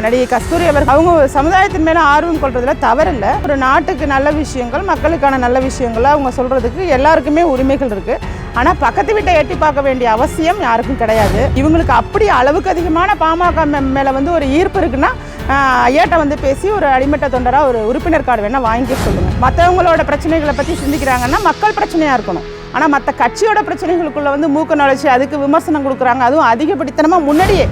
நடிகை கஸ்தூரி அவர் அவங்க சமுதாயத்தின் மேலே ஆர்வம் கொள்றதுல தவறில்லை. ஒரு நாட்டுக்கு நல்ல விஷயங்கள் மக்களுக்கான நல்ல விஷயங்களை அவங்க சொல்கிறதுக்கு எல்லாருக்குமே உரிமைகள் இருக்குது ஆனால் பக்கத்து வீட்டை எட்டி பார்க்க வேண்டிய அவசியம் யாருக்கும் கிடையாது. இவங்களுக்கு அப்படி அளவுக்கு அதிகமான பாமக மே- மேலே வந்து ஒரு ஈர்ப்பு இருக்குன்னா ஐயாட்ட வந்து பேசி ஒரு அடிமட்ட தொண்டராக ஒரு உறுப்பினர் கார்டு வேணால் வாங்கி சொல்லுங்கள் மற்றவங்களோட பிரச்சனைகளை பற்றி சிந்திக்கிறாங்கன்னா மக்கள் பிரச்சனையாக இருக்கணும். ஆனால் மற்ற கட்சியோட பிரச்சனைகளுக்குள்ளே வந்து மூக்க நுழைச்சி அதுக்கு விமர்சனம் கொடுக்குறாங்க. அதுவும் அதிகப்படித்தனமாக முன்னாடியே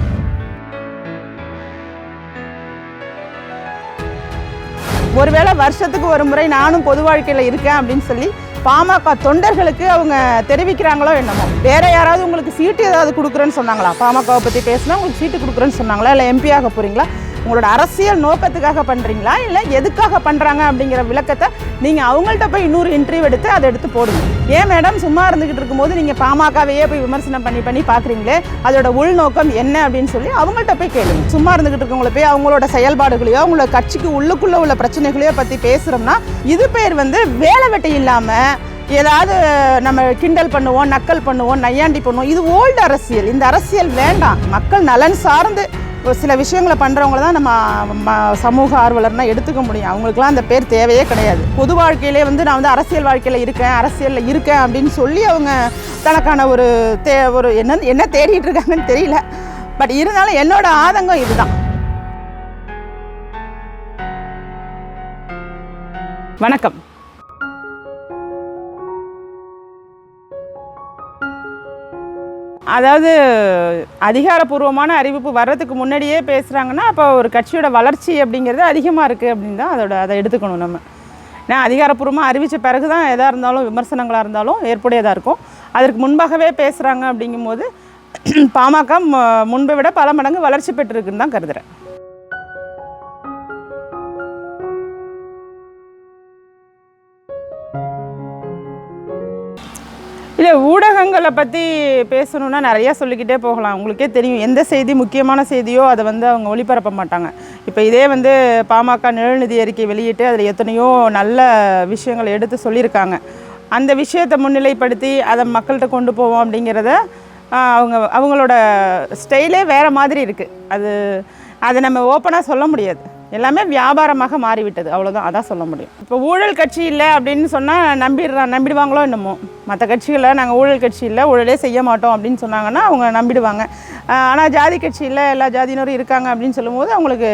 ஒருவேளை வருஷத்துக்கு ஒரு முறை நானும் பொது வாழ்க்கையில் இருக்கேன் அப்படின்னு சொல்லி பாமக தொண்டர்களுக்கு அவங்க தெரிவிக்கிறாங்களோ என்னமோ. வேற யாராவது உங்களுக்கு சீட்டு ஏதாவது கொடுக்குறேன்னு சொன்னாங்களா? பாமகவை பற்றி பேசினா உங்களுக்கு சீட்டு கொடுக்குறேன்னு சொன்னாங்களா? இல்லை எம்பி ஆக போகிறீங்களா உங்களோட அரசியல் நோக்கத்துக்காக பண்ணுறீங்களா இல்லை எதுக்காக பண்ணுறாங்க அப்படிங்கிற விளக்கத்தை நீங்கள் அவங்கள்ட்ட போய் இன்னொரு இன்டர்வியூ எடுத்து அதை எடுத்து போடுங்க. ஏன் மேடம் சும்மா இருந்துக்கிட்டு இருக்கும்போது நீங்கள் பாமகவையே போய் விமர்சனம் பண்ணி பண்ணி பார்க்குறீங்களே? அதோட உள்நோக்கம் என்ன அப்படின்னு சொல்லி அவங்கள்ட்ட போய் கேளுங்க. சும்மா இருந்துக்கிட்டு இருக்கவங்கள போய் அவங்களோட செயல்பாடுகளையோ அவங்களோட கட்சிக்கு உள்ளுக்குள்ளே உள்ள பிரச்சனைகளையோ பற்றி பேசுகிறோம்னா இது பேர் வந்து வேலை வெட்டி இல்லாமல் ஏதாவது நம்ம கிண்டல் பண்ணுவோம் நக்கல் பண்ணுவோம் நையாண்டி பண்ணுவோம். இது ஓல்டு அரசியல். இந்த அரசியல் வேண்டாம். மக்கள் நலன் சார்ந்து சில விஷயங்களை பண்ணுறவங்கள தான் நம்ம ம- சமூக ஆர்வலர்னால் எடுத்துக்க முடியும். அவங்களுக்குலாம் அந்த பேர் தேவையே கிடையாது. பொது வாழ்க்கையிலே வந்து நான் வந்து அரசியல் வாழ்க்கையில் இருக்கேன் அரசியலில் இருக்கேன் அப்படின்னு சொல்லி அவங்க தனக்கான ஒரு தே ஒரு என்ன என்ன தேடிட்டு இருக்காங்கன்னு தெரியல. பட் இருந்தாலும் என்னோட ஆதங்கம் இதுதான். வணக்கம். அதாவது அதிகாரப்பூர்வமான அறிவிப்பு வர்றதுக்கு முன்னாடியே பேசுகிறாங்கன்னா அப்போ ஒரு கட்சியோட வளர்ச்சி அப்படிங்கிறது அதிகமாக இருக்குது அப்படின்னு தான் அதோட அதை எடுத்துக்கணும் நம்ம. நான் அதிகாரப்பூர்வமாக அறிவித்த பிறகு தான் எதாக இருந்தாலும் விமர்சனங்களாக இருந்தாலும் ஏற்புடையதாக இருக்கும். அதற்கு முன்பாகவே பேசுகிறாங்க அப்படிங்கும்போது பாமக ம- முன்பை விட பல மடங்கு வளர்ச்சி பெற்றிருக்குன்னு தான் கருதுகிறேன் இல்லை ஊடகங்களை பற்றி பேசணுன்னா நிறையா சொல்லிக்கிட்டே போகலாம். உங்களுக்கே தெரியும் எந்த செய்தி முக்கியமான செய்தியோ அதை வந்து அவங்க ஒளிபரப்ப மாட்டாங்க. இப்போ இதே வந்து பாமக நிழல்நிதி அறிக்கை வெளியிட்டு அதில் எத்தனையோ நல்ல விஷயங்களை எடுத்து சொல்லியிருக்காங்க. அந்த விஷயத்தை முன்னிலைப்படுத்தி அதை மக்கள்கிட்ட கொண்டு போவோம் அப்படிங்கிறத அவங்க அவங்களோட ஸ்டைலே வேறு மாதிரி இருக்குது அது அதை நம்ம ஓப்பனாக சொல்ல முடியாது. எல்லாமே வியாபாரமாக மாறிவிட்டது. அவ்வளோதான் அதான் சொல்ல முடியும். இப்போ ஊழல் கட்சி இல்லை அப்படின்னு சொன்னால் நம்பிடுறான் நம்பிடுவாங்களோ என்னமோ. மற்ற கட்சிகளை நாங்கள் ஊழல் கட்சி இல்லை ஊழலே செய்ய மாட்டோம் அப்படின்னு சொன்னாங்கன்னா அவங்க நம்பிடுவாங்க. ஆனால் ஜாதி கட்சி இல்லை எல்லா ஜாதியினரும் இருக்காங்க அப்படின்னு சொல்லும்போது அவங்களுக்கு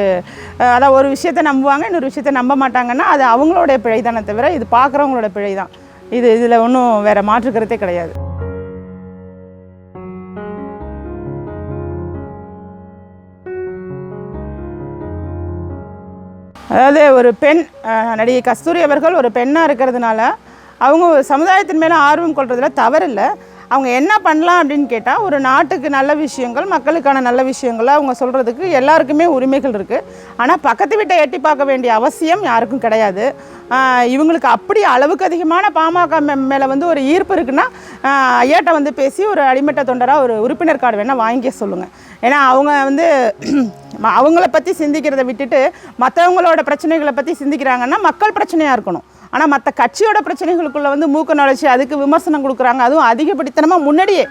அதான் ஒரு விஷயத்தை நம்புவாங்க இன்னொரு விஷயத்தை நம்ப மாட்டாங்கன்னா அது அவங்களோட பிழை தானே தவிர இது பார்க்குறவங்களோட பிழை தான். இது இதில் ஒன்றும் வேறு மாற்றுக்கிறதே கிடையாது. அதாவது ஒரு பெண் நடிகை கஸ்தூரி அவர்கள் ஒரு பெண்ணாக இருக்கிறதுனால அவங்க சமுதாயத்தின் மேலே ஆர்வம் கொள்றதுல தவறில்லை. அவங்க என்ன பண்ணலாம் அப்படின்னு கேட்டால் ஒரு நாட்டுக்கு நல்ல விஷயங்கள் மக்களுக்கான நல்ல விஷயங்களை அவங்க சொல்கிறதுக்கு எல்லாருக்குமே உரிமைகள் இருக்குது ஆனால் பக்கத்து வீட்டை எட்டி பார்க்க வேண்டிய அவசியம் யாருக்கும் கிடையாது. இவங்களுக்கு அப்படி அளவுக்கு அதிகமான பாமக மேலே வந்து ஒரு ஈர்ப்பு இருக்குன்னா ஐயாட்ட வந்து பேசி ஒரு அடிமட்ட தொண்டராக ஒரு உறுப்பினர் கார்டு வேணால் வாங்கிக்க சொல்லுங்கள் ஏன்னா அவங்க வந்து ம- அவங்கள பற்றி சிந்திக்கிறத விட்டுட்டு மற்றவங்களோட பிரச்சனைகளை பற்றி சிந்திக்கிறாங்கன்னா மக்கள் பிரச்சனையாக இருக்கணும். ஆனால் மற்ற கட்சியோட பிரச்சனைகளுக்குள்ளே வந்து மூக்க நுழைச்சி அதுக்கு விமர்சனம் கொடுக்குறாங்க. அதுவும் அதிகப்படித்தனமாக முன்னாடியே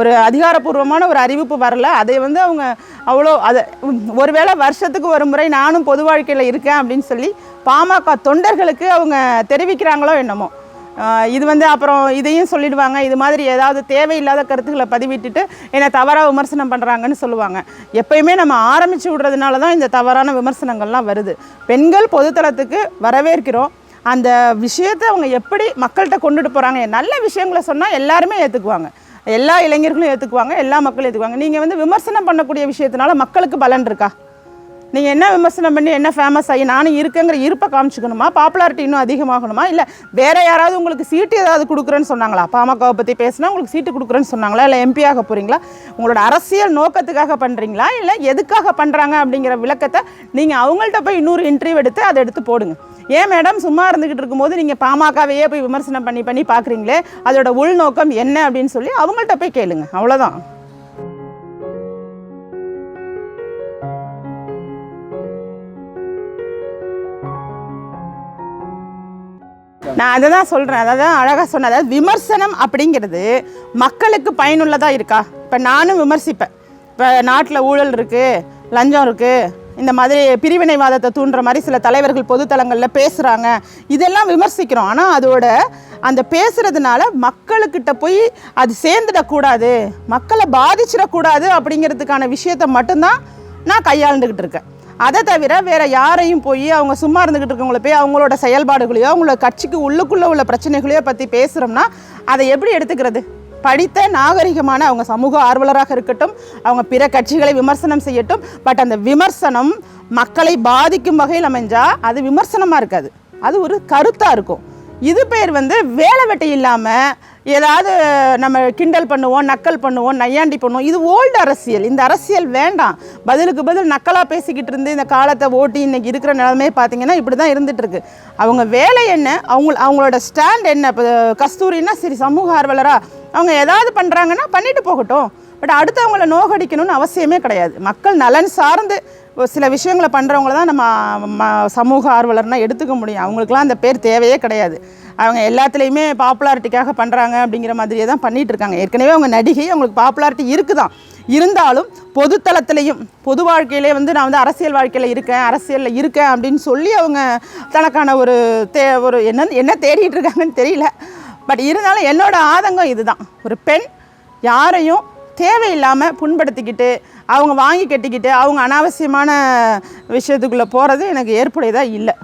ஒரு அதிகாரப்பூர்வமான ஒரு அறிவிப்பு வரல. அதை வந்து அவங்க அவ்வளோ அதை ஒருவேளை வருஷத்துக்கு ஒரு முறை நானும் பொது வாழ்க்கையில் இருக்கேன் அப்படின்னு சொல்லி பாமக தொண்டர்களுக்கு அவங்க தெரிவிக்கிறாங்களோ என்னமோ. இது வந்து அப்புறம் இதையும் சொல்லிடுவாங்க. இது மாதிரி ஏதாவது தேவையில்லாத கருத்துக்களை பதிவிட்டுட்டு என்னை தவறாக விமர்சனம் பண்ணுறாங்கன்னு சொல்லுவாங்க. எப்பயுமே நம்ம ஆரம்பித்து விடுறதுனால தான் இந்த தவறான விமர்சனங்கள்லாம் வருது. பெண்கள் பொதுத்தளத்துக்கு வரவேற்கிறோம். அந்த விஷயத்தை அவங்க எப்படி மக்கள்கிட்ட கொண்டுட்டு போகிறாங்க நல்ல விஷயங்களை சொன்னால் எல்லாருமே ஏற்றுக்குவாங்க எல்லா இளைஞர்களும் ஏற்றுக்குவாங்க எல்லா மக்களும் ஏற்றுக்குவாங்க நீங்கள் வந்து விமர்சனம் பண்ணக்கூடிய விஷயத்தினால மக்களுக்கு பலன் இருக்கா? நீங்கள் என்ன விமர்சனம் பண்ணி என்ன ஃபேமஸ் ஆகி நானும் இருக்கேங்கிற இருப்பை காமிச்சிக்கணுமா? பாப்புலாரிட்டி இன்னும் அதிகமாகணுமா? இல்லை வேறு யாராவது உங்களுக்கு சீட்டு ஏதாவது கொடுக்குறேன்னு சொன்னாங்களா? பாமகவை பற்றி பேசினா உங்களுக்கு சீட்டு கொடுக்குறேன்னு சொன்னாங்களா? இல்லை எம்பி ஆக போகிறீங்களா உங்களோட அரசியல் நோக்கத்துக்காக பண்ணுறீங்களா இல்லை எதுக்காக பண்ணுறாங்க அப்படிங்கிற விளக்கத்தை நீங்கள் அவங்கள்ட்ட போய் இன்னொரு இன்டர்வியூ எடுத்து அதை எடுத்து போடுங்க. ஏன் மேடம் சும்மா இருந்துக்கிட்டு இருக்கும்போது நீங்கள் பாமகவையே போய் விமர்சனம் பண்ணி பண்ணி பார்க்குறீங்களே? அதோட உள்நோக்கம் என்ன அப்படின்னு சொல்லி அவங்கள்ட்ட போய் கேளுங்க. அவ்வளோதான் நான் அதை தான் சொல்கிறேன் அதை தான் அழகாக சொன்னேன் அதாவது விமர்சனம் அப்படிங்கிறது மக்களுக்கு பயனுள்ளதாக இருக்கா? இப்போ நானும் விமர்சிப்பேன். இப்போ நாட்டில் ஊழல் இருக்குது லஞ்சம் இருக்குது இந்த மாதிரி பிரிவினைவாதத்தை தூண்டுற மாதிரி சில தலைவர்கள் பொதுத்தலங்களில் பேசுகிறாங்க இதெல்லாம் விமர்சிக்கிறோம். ஆனால் அதோட அந்த பேசுகிறதுனால மக்களுக்கிட்ட போய் அது சேர்ந்துடக்கூடாது மக்களை பாதிச்சிடக்கூடாது அப்படிங்கிறதுக்கான விஷயத்தை மட்டும்தான் நான் கையாண்டுக்கிட்டு இருக்கேன். அதை தவிர வேறு யாரையும் போய் அவங்க சும்மா இருந்துக்கிட்டு இருக்கவங்கள போய் அவங்களோட செயல்பாடுகளையோ அவங்களோட கட்சிக்கு உள்ளுக்குள்ளே உள்ள பிரச்சனைகளையோ பற்றி பேசுகிறோம்னா அதை எப்படி எடுத்துக்கிறது? படித்த நாகரிகமான அவங்க சமூக ஆர்வலராக இருக்கட்டும் அவங்க பிற கட்சிகளை விமர்சனம் செய்யட்டும் பட் அந்த விமர்சனம் மக்களை பாதிக்கும் வகையில் அமைஞ்சால் அது விமர்சனமாக இருக்காது. அது ஒரு கருத்தாக இருக்கும். இது பேர் வந்து வேலை வெட்டி இல்லாமல் ஏதாவது நம்ம கிண்டல் பண்ணுவோம் நக்கல் பண்ணுவோம் நையாண்டி பண்ணுவோம். இது ஓல்டு அரசியல். இந்த அரசியல் வேண்டாம். பதிலுக்கு பதில் நக்கலாக பேசிக்கிட்டு இருந்து இந்த காலத்தை ஓட்டி இன்றைக்கி இருக்கிற நிலமே பார்த்தீங்கன்னா இப்படி தான் இருந்துட்டு இருக்கு. அவங்க வேலை என்ன? அவங்க அவங்களோட ஸ்டாண்ட் என்ன? இப்போ கஸ்தூரின்னா சரி சமூக ஆர்வலராக அவங்க ஏதாவது பண்ணுறாங்கன்னா பண்ணிட்டு போகட்டும். பட் அடுத்தவங்கள நோகடிக்கணும்னு அவசியமே கிடையாது. மக்கள் நலன் சார்ந்து ஒரு சில விஷயங்களை பண்ணுறவங்கள தான் நம்ம ம- சமூக ஆர்வலர்னால் எடுத்துக்க முடியும். அவங்களுக்குலாம் அந்த பேர் தேவையே கிடையாது. அவங்க எல்லாத்துலேயுமே பாப்புலாரிட்டிக்காக பண்ணுறாங்க அப்படிங்கிற மாதிரியே தான் பண்ணிகிட்டு இருக்காங்க. ஏற்கனவே அவங்க நடிகை அவங்களுக்கு பாப்புலாரிட்டி இருக்குதான். இருந்தாலும் பொதுத்தளத்திலையும் பொது வாழ்க்கையிலே வந்து நான் வந்து அரசியல் வாழ்க்கையில் இருக்கேன் அரசியலில் இருக்கேன் அப்படின்னு சொல்லி அவங்க தனக்கான ஒரு தே ஒரு என்ன என்ன தேடிட்டு இருக்காங்கன்னு தெரியல. பட் இருந்தாலும் என்னோடய ஆதங்கம் இதுதான். ஒரு பெண் யாரையும் தேவையில்லாமல் புண்படுத்திக்கிட்டு அவங்க வாங்கி கட்டிக்கிட்டு அவங்க அனாவசியமான விஷயத்துக்குள்ளே போகிறது எனக்கு ஏற்புடையதாக இல்லை.